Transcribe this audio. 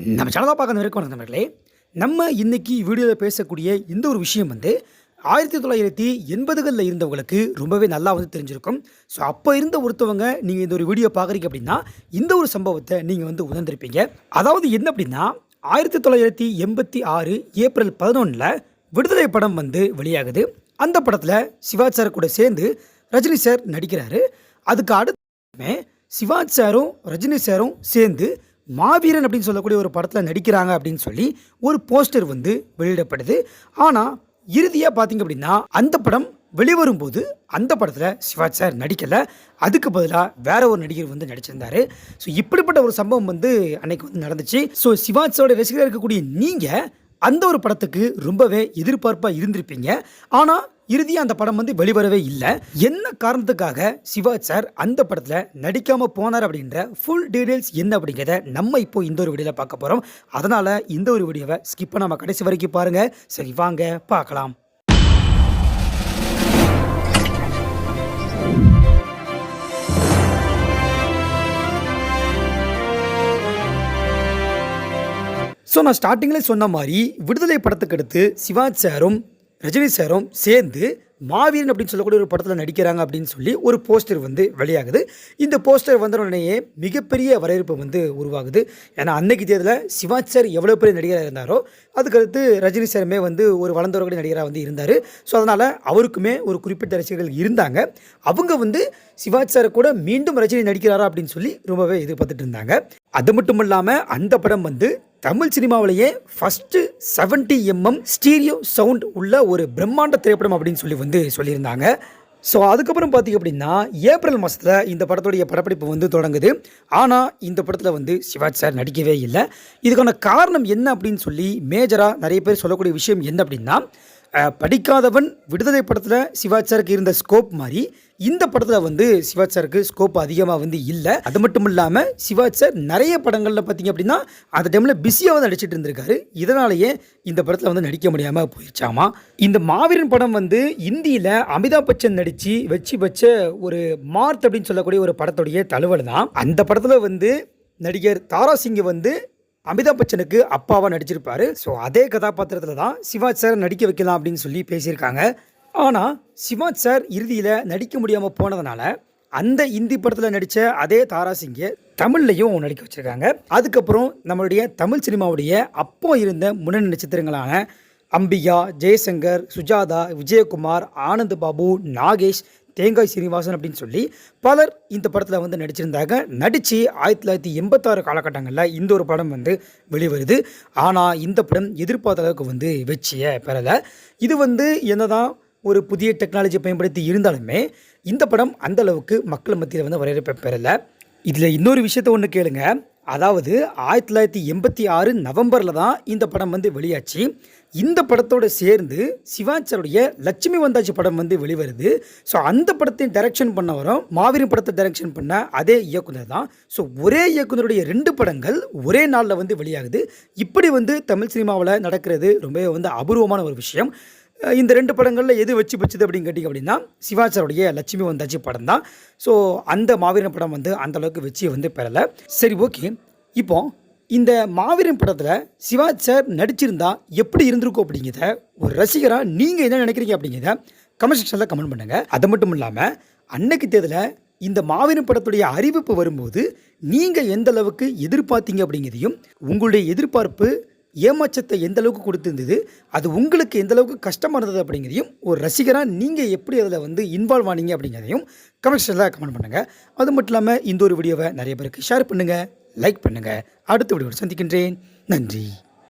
நம்ம சேனலாக பார்க்க வரைக்கும் நண்பர்களே நம்ம இன்றைக்கி வீடியோவில் பேசக்கூடிய இந்த ஒரு விஷயம் வந்து ஆயிரத்தி தொள்ளாயிரத்தி எண்பதுகளில் இருந்தவங்களுக்கு ரொம்பவே நல்லா வந்து தெரிஞ்சிருக்கும். ஸோ அப்போ இருந்த ஒருத்தவங்க நீங்கள் இந்த ஒரு வீடியோ பார்க்குறீங்க அப்படின்னா இந்த ஒரு சம்பவத்தை நீங்கள் வந்து உணர்ந்திருப்பீங்க. அதாவது என்ன அப்படின்னா ஆயிரத்தி தொள்ளாயிரத்தி எண்பத்தி ஆறு ஏப்ரல் பதினொன்றில் விடுதலை படம் வந்து வெளியாகுது. அந்த படத்தில் சிவாஜ் சார் கூட சேர்ந்து ரஜினி சார் நடிக்கிறாரு. அதுக்கு அடுத்தமே சிவாஜ் சாரும் ரஜினி சாரும் சேர்ந்து மாவீரன் அப்படின்னு சொல்லக்கூடிய ஒரு படத்தில் நடிக்கிறாங்க அப்படின்னு சொல்லி ஒரு போஸ்டர் வந்து வெளியிடப்படுது. ஆனால் இறுதியாக பார்த்தீங்க அப்படின்னா அந்த படம் வெளிவரும் போது அந்த படத்தில் சிவாஜ் சார் நடிக்கலை. அதுக்கு பதிலாக வேற ஒரு நடிகர் வந்து நடிச்சிருந்தாரு. ஸோ இப்படிப்பட்ட ஒரு சம்பவம் வந்து அன்னைக்கு வந்து நடந்துச்சு. ஸோ சிவாஜ் சாரோட ரசிகராக இருக்கக்கூடிய நீங்கள் அந்த ஒரு படத்துக்கு ரொம்பவே எதிர்பார்ப்பாக இருந்திருப்பீங்க. ஆனால் இறுதியாக அந்த படம் வந்து வெளிவரவே இல்லை. என்ன காரணத்துக்காக சிவாஜ் சார் அந்த படத்தில் நடிக்காமல் போனார் அப்படின்ற ஃபுல் டீடைல்ஸ் என்ன அப்படிங்கிறத நம்ம இப்போ இந்த ஒரு வீடியோவில் பார்க்க போகிறோம் அதனால் இந்த ஒரு வீடியோவை ஸ்கிப் பண்ணாமல் கடைசி வரைக்கும் பாருங்கள் சரி வாங்க பார்க்கலாம். ஸோ நான் ஸ்டார்டிங்கில் சொன்ன மாதிரி விடுதலை படத்துக்கு அடுத்து சிவாஜ் சாரும் ரஜினி சாரும் சேர்ந்து மாவீரன் அப்படின்னு சொல்லக்கூடிய ஒரு படத்தில் நடிக்கிறாங்க அப்படின்னு சொல்லி ஒரு போஸ்டர் வந்து வெளியாகுது. இந்த போஸ்டர் வந்த உடனேயே மிகப்பெரிய வரவேற்பு வந்து உருவாகுது. ஏன்னா அன்னைக்கு தேதியில் சிவாஜ் சார் எவ்வளோ பெரிய நடிகராக இருந்தாரோ அதுக்கடுத்து ரஜினி சாருமே வந்து ஒரு வளர்ந்தவர்களுடைய நடிகராக வந்து இருந்தார். ஸோ அதனால் அவருக்குமே ஒரு குறிப்பிட்ட ரசிகர்கள் இருந்தாங்க. அவங்க வந்து சிவாஜ் சாரை கூட மீண்டும் ரஜினி நடிக்கிறாரா அப்படின்னு சொல்லி ரொம்பவே எதிர்பார்த்துட்டு இருந்தாங்க. அது மட்டும் இல்லாமல் அந்த படம் வந்து தமிழ் சினிமாவிலேயே first seventy MM stereo sound உள்ள ஒரு பிரம்மாண்ட திரைப்படம் அப்படின்னு சொல்லி வந்து சொல்லியிருந்தாங்க. ஸோ அதுக்கப்புறம் பார்த்திங்க அப்படின்னா ஏப்ரல் மாதத்தில் இந்த படத்துடைய படப்பிடிப்பு வந்து தொடங்குது. ஆனால் இந்த படத்தில் வந்து சிவாஜ் சார் நடிக்கவே இல்லை. இதுக்கான காரணம் என்ன அப்படின்னு சொல்லி மேஜராக நிறைய பேர் சொல்லக்கூடிய விஷயம் என்ன அப்படின்னா படிக்காதவன் விடுதலை படத்தில் சிவாச்சாருக்கு இருந்த ஸ்கோப் மாதிரி இந்த படத்தில் வந்து சிவாஜ் சாருக்கு ஸ்கோப் அதிகமாக வந்து இல்லை. அது மட்டும் இல்லாமல் சிவாஜ் சார் நிறைய படங்களில் பார்த்தீங்க அப்படின்னா அந்த டைமில் பிஸியாக வந்து நடிச்சிட்டு இருந்திருக்காரு. இதனாலேயே இந்த படத்தில் வந்து நடிக்க முடியாமல் போயிடுச்சாமா? இந்த மாவீரன் படம் வந்து இந்தியில் அமிதாப் பச்சன் நடித்து வச்சு வச்ச ஒரு மார்த் அப்படின்னு சொல்லக்கூடிய ஒரு படத்துடைய தழுவல் தான். அந்த படத்தில் வந்து நடிகர் தாரா சிங்கை வந்து அமிதாப் பச்சனுக்கு அப்பாவாக நடிச்சிருப்பாரு. ஸோ அதே கதாபாத்திரத்தில் தான் சிவாஜ் சார் நடிக்க வைக்கலாம் அப்படின்னு சொல்லி பேசியிருக்காங்க. ஆனால் சிவாஜ் சார் இறுதியில் நடிக்க முடியாமல் போனதுனால அந்த இந்தி படத்தில் நடித்த அதே தாராசிங்கை தமிழ்லையும் நடிக்க வச்சுருக்காங்க. அதுக்கப்புறம் நம்மளுடைய தமிழ் சினிமாவுடைய அப்போ இருந்த முன்னணி நட்சத்திரங்களான அம்பிகா ஜெயசங்கர் சுஜாதா விஜயகுமார் ஆனந்த் பாபு நாகேஷ் தேங்காய் சீனிவாசன் அப்படின்னு சொல்லி பலர் இந்த படத்தில் வந்து நடிச்சிருந்தாங்க. நடித்து ஆயிரத்தி தொள்ளாயிரத்தி எண்பத்தாறு காலகட்டங்களில் இந்த ஒரு படம் வந்து வெளிவருது. ஆனால் இந்த படம் எதிர்பார்த்த அளவுக்கு வந்து வெற்றியை பெறலை. இது வந்து என்னதான் ஒரு புதிய டெக்னாலஜி பயன்படுத்தி இருந்தாலுமே இந்த படம் அந்த அளவுக்கு மக்கள் மத்தியில் வந்து வரவேற்பை பெறலை. இதில் இன்னொரு விஷயத்த ஒன்று கேளுங்க. அதாவது ஆயிரத்தி தொள்ளாயிரத்தி எண்பத்தி ஆறு நவம்பரில் தான் இந்த படம் வந்து வெளியாச்சு. இந்த படத்தோட சேர்ந்து சிவாச்சருடைய லட்சுமி வந்தாச்சு படம் வந்து வெளிவருது. ஸோ அந்த படத்தையும் டைரக்ஷன் பண்ணவரும் மாவீரம் படத்தை டைரக்ஷன் பண்ண அதே இயக்குனர் தான். ஸோ ஒரே இயக்குனருடைய ரெண்டு படங்கள் ஒரே நாளில் வந்து வெளியாகுது. இப்படி வந்து தமிழ் சினிமாவில் நடக்கிறது ரொம்பவே வந்து அபூர்வமான ஒரு விஷயம். இந்த ரெண்டு படங்களில் எது வச்சு வச்சுது அப்படின்னு கேட்டிங்க அப்படின்னா சிவாச்சாருடைய லட்சுமி வந்தாச்சி படம் தான். ஸோ அந்த மாவீரன் படம் வந்து அந்தளவுக்கு வெற்றியை வந்து பெறலை. சரி ஓகே. இப்போ இந்த மாவீரன் படத்தில் சிவாஜ் சார் நடிச்சிருந்தா எப்படி இருந்திருக்கும் அப்படிங்கிறத ஒரு ரசிகராக நீங்கள் என்ன நினைக்கிறீங்க அப்படிங்கிறத கமெண்ட் செக்ஷனில் கமெண்ட் பண்ணுங்கள் அது மட்டும் இல்லாமல் அன்னைக்கு தேதியில் இந்த மாவீரன் படத்துடைய அறிவிப்பு வரும்போது நீங்கள் எந்த அளவுக்கு எதிர்பார்த்தீங்க அப்படிங்கிறதையும் உங்களுடைய எதிர்பார்ப்பு ஏமாற்றத்தை எந்த அளவுக்கு கொடுத்துருந்தது அது உங்களுக்கு எந்த அளவுக்கு கஷ்டமாக இருந்தது அப்படிங்கிறதையும் ஒரு ரசிகராக நீங்கள் எப்படி அதில் வந்து இன்வால்வ் ஆனீங்க அப்படிங்கிறதையும் கமெண்ட் செக்ஷனில் கமெண்ட் பண்ணுங்கள் அது மட்டும் இல்லாமல் இந்த ஒரு வீடியோவை நிறைய பேருக்கு ஷேர் பண்ணுங்கள் லைக் பண்ணுங்கள் அடுத்த வீடியோவில் சந்திக்கின்றேன். நன்றி.